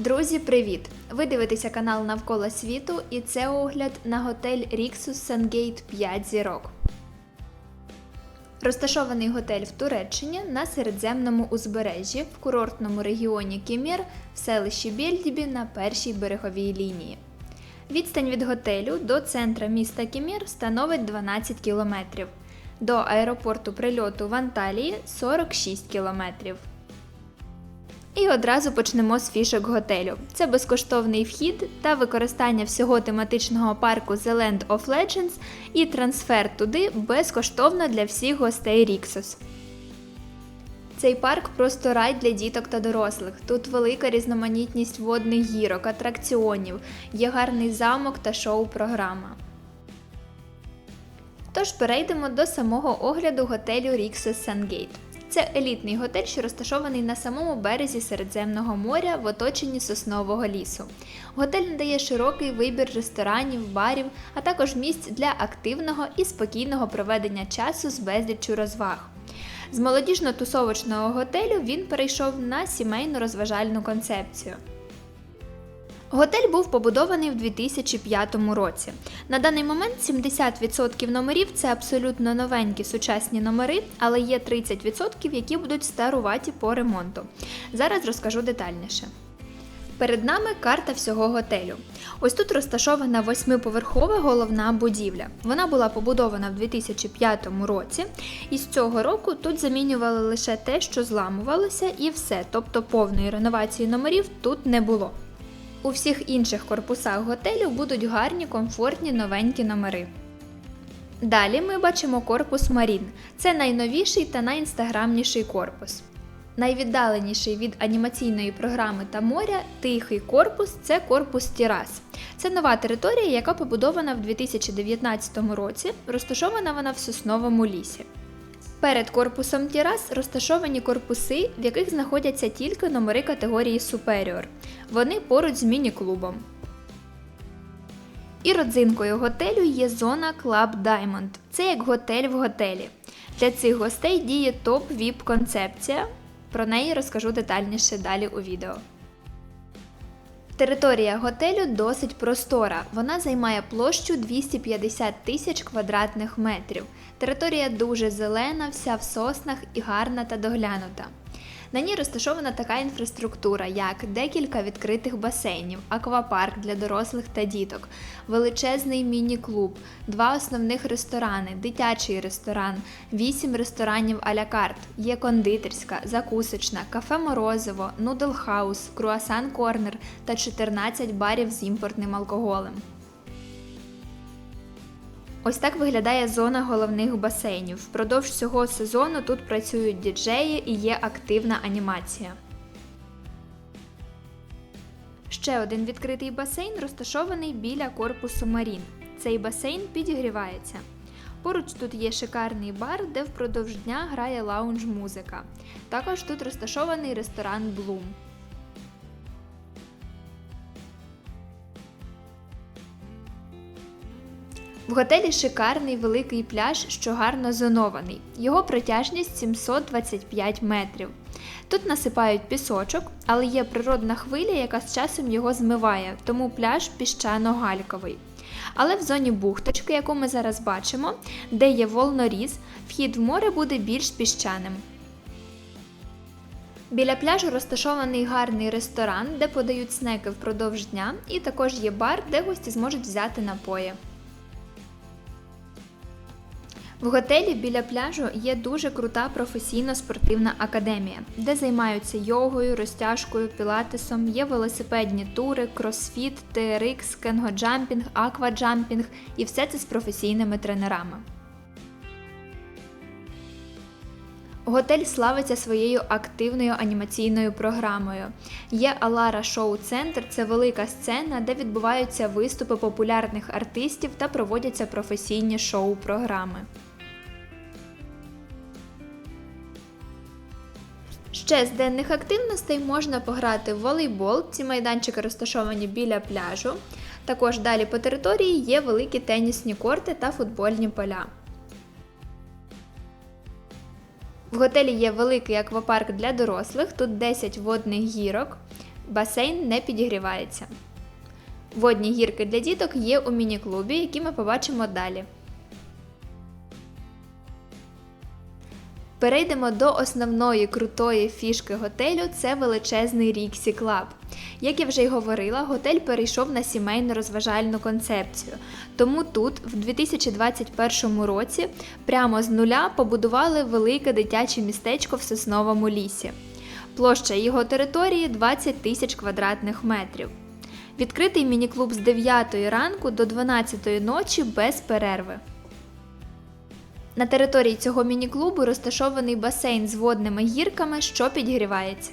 Друзі, привіт! Ви дивитеся канал Навколо світу і це огляд на готель Rixus Sungate 5 зірок. Розташований готель в Туреччині на середземному узбережжі в курортному регіоні Кемір в селищі Бєльдібі на першій береговій лінії. Відстань від готелю до центра міста Кемір становить 12 кілометрів. До аеропорту прильоту в Анталії 46 кілометрів. І одразу почнемо з фішок готелю. Це безкоштовний вхід та використання всього тематичного парку The Land of Legends і трансфер туди безкоштовно для всіх гостей Ріксос. Цей парк просто рай для діток та дорослих. Тут велика різноманітність водних гірок, атракціонів, є гарний замок та шоу-програма. Тож перейдемо до самого огляду готелю Rixos Sungate. Це елітний готель, що розташований на самому березі Середземного моря в оточенні соснового лісу. Готель надає широкий вибір ресторанів, барів, а також місць для активного і спокійного проведення часу з безліччю розваг. З молодіжно-тусовочного готелю він перейшов на сімейну розважальну концепцію. Готель був побудований в 2005 році. На даний момент 70% номерів це абсолютно новенькі сучасні номери, але є 30%, які будуть старуваті по ремонту. Зараз розкажу детальніше. Перед нами карта всього готелю. Ось тут розташована восьмиповерхова головна будівля. Вона була побудована в 2005 році, і з цього року тут замінювали лише те, що зламувалося, і все, тобто повної реновації номерів тут не було. У всіх інших корпусах готелю будуть гарні, комфортні новенькі номери. Далі ми бачимо корпус Марін. Це найновіший та найінстаграмніший корпус. Найвіддаленіший від анімаційної програми та моря тихий корпус це корпус Тірас. Це нова територія, яка побудована в 2019 році. Розташована вона в сосновому лісі. Перед корпусом Тірас розташовані корпуси, в яких знаходяться тільки номери категорії Superior. Вони поруч з міні-клубом. І родзинкою готелю є зона Club Diamond. Це як готель в готелі. Для цих гостей діє топ vip концепція. Про неї розкажу детальніше далі у відео. Територія готелю досить простора. Вона займає площу 250 тисяч квадратних метрів. Територія дуже зелена, вся в соснах і гарна та доглянута. На ній розташована така інфраструктура, як декілька відкритих басейнів, аквапарк для дорослих та діток, величезний міні-клуб, два основних ресторани, дитячий ресторан, вісім ресторанів а-ля карт, є кондитерська, закусочна, кафе Морозиво, нудл хаус, круасан корнер та 14 барів з імпортним алкоголем. Ось так виглядає зона головних басейнів. Впродовж всього сезону тут працюють діджеї і є активна анімація. Ще один відкритий басейн розташований біля корпусу Марін. Цей басейн підігрівається. Поруч тут є шикарний бар, де впродовж дня грає лаунж-музика. Також тут розташований ресторан Bloom. В готелі шикарний великий пляж, що гарно зонований. Його протяжність 725 метрів. Тут насипають пісочок, але є природна хвиля, яка з часом його змиває, тому пляж піщано-гальковий. Але в зоні бухточки, яку ми зараз бачимо, де є волноріз, вхід в море буде більш піщаним. Біля пляжу розташований гарний ресторан, де подають снеки впродовж дня, і також є бар, де гості зможуть взяти напої. В готелі біля пляжу є дуже крута професійно-спортивна академія, де займаються йогою, розтяжкою, пілатесом, є велосипедні тури, кросфіт, TRX, кенгоджампінг, акваджампінг і все це з професійними тренерами. Готель славиться своєю активною анімаційною програмою. Є Алара Шоу Центр це велика сцена, де відбуваються виступи популярних артистів та проводяться професійні шоу-програми. Ще з денних активностей можна пограти в волейбол. Ці майданчики розташовані біля пляжу. Також далі по території є великі тенісні корти та футбольні поля. В готелі є великий аквапарк для дорослих, тут 10 водних гірок. Басейн не підігрівається. Водні гірки для діток є у міні-клубі, які ми побачимо далі. Перейдемо до основної крутої фішки готелю це величезний Ріксі Клаб. Як я вже й говорила, готель перейшов на сімейну розважальну концепцію. Тому тут, в 2021 році, прямо з нуля побудували велике дитяче містечко в сосновому лісі. Площа його території 20 тисяч квадратних метрів. Відкритий міні-клуб з 9 ранку до 12 ночі без перерви. На території цього міні-клубу розташований басейн з водними гірками, що підгрівається.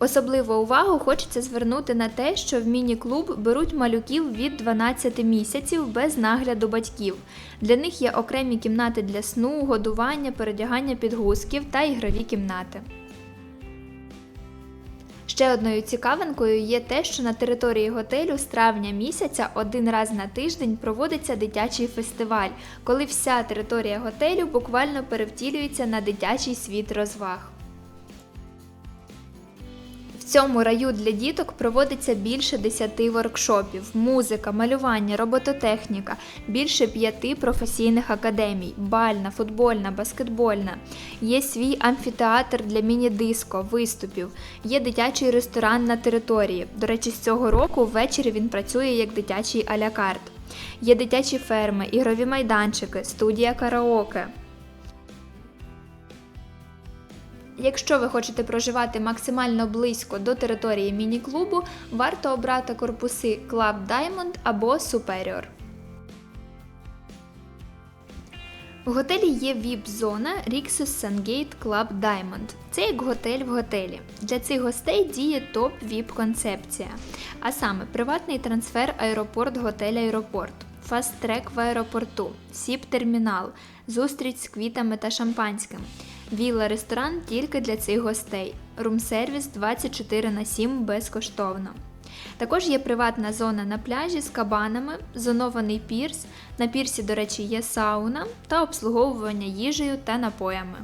Особливу увагу хочеться звернути на те, що в міні-клуб беруть малюків від 12 місяців без нагляду батьків. Для них є окремі кімнати для сну, годування, передягання підгузків та ігрові кімнати. Ще одною цікавинкою є те, що на території готелю з травня місяця один раз на тиждень проводиться дитячий фестиваль, коли вся територія готелю буквально перевтілюється на дитячий світ розваг. Цьому раю для діток проводиться більше 10 воркшопів, музика, малювання, робототехніка, більше п'яти професійних академій, бальна, футбольна, баскетбольна. Є свій амфітеатр для міні-диско, виступів, є дитячий ресторан на території. До речі, з цього року ввечері він працює як дитячий алякарт. Є дитячі ферми, ігрові майданчики, студія караоке. Якщо ви хочете проживати максимально близько до території міні-клубу, варто обрати корпуси Club Diamond або Superior. В готелі є VIP-зона Rixos Sungate Club Diamond. Це як готель в готелі. Для цих гостей діє топ VIP концепція, а саме приватний трансфер аеропорт готель аеропорт, фаст-трек в аеропорту, сіп-термінал, зустріч з квітами та шампанським. Вілла-ресторан тільки для цих гостей. Рум-сервіс 24 на 7 безкоштовно. Також є приватна зона на пляжі з кабанами, зонований пірс. На пірсі, до речі, є сауна та обслуговування їжею та напоями.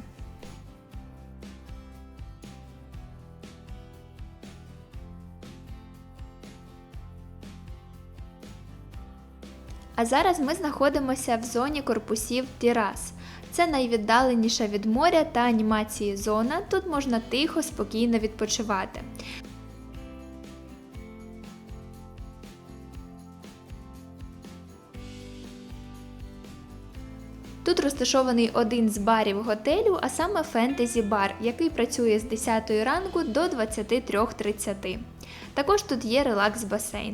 А зараз ми знаходимося в зоні корпусів Тірас. Це найвіддаленіша від моря та анімації зона. Тут можна тихо, спокійно відпочивати. Тут розташований один з барів готелю, а саме фентезі бар, який працює з 10 ранку до 23.30. Також тут є релакс-басейн.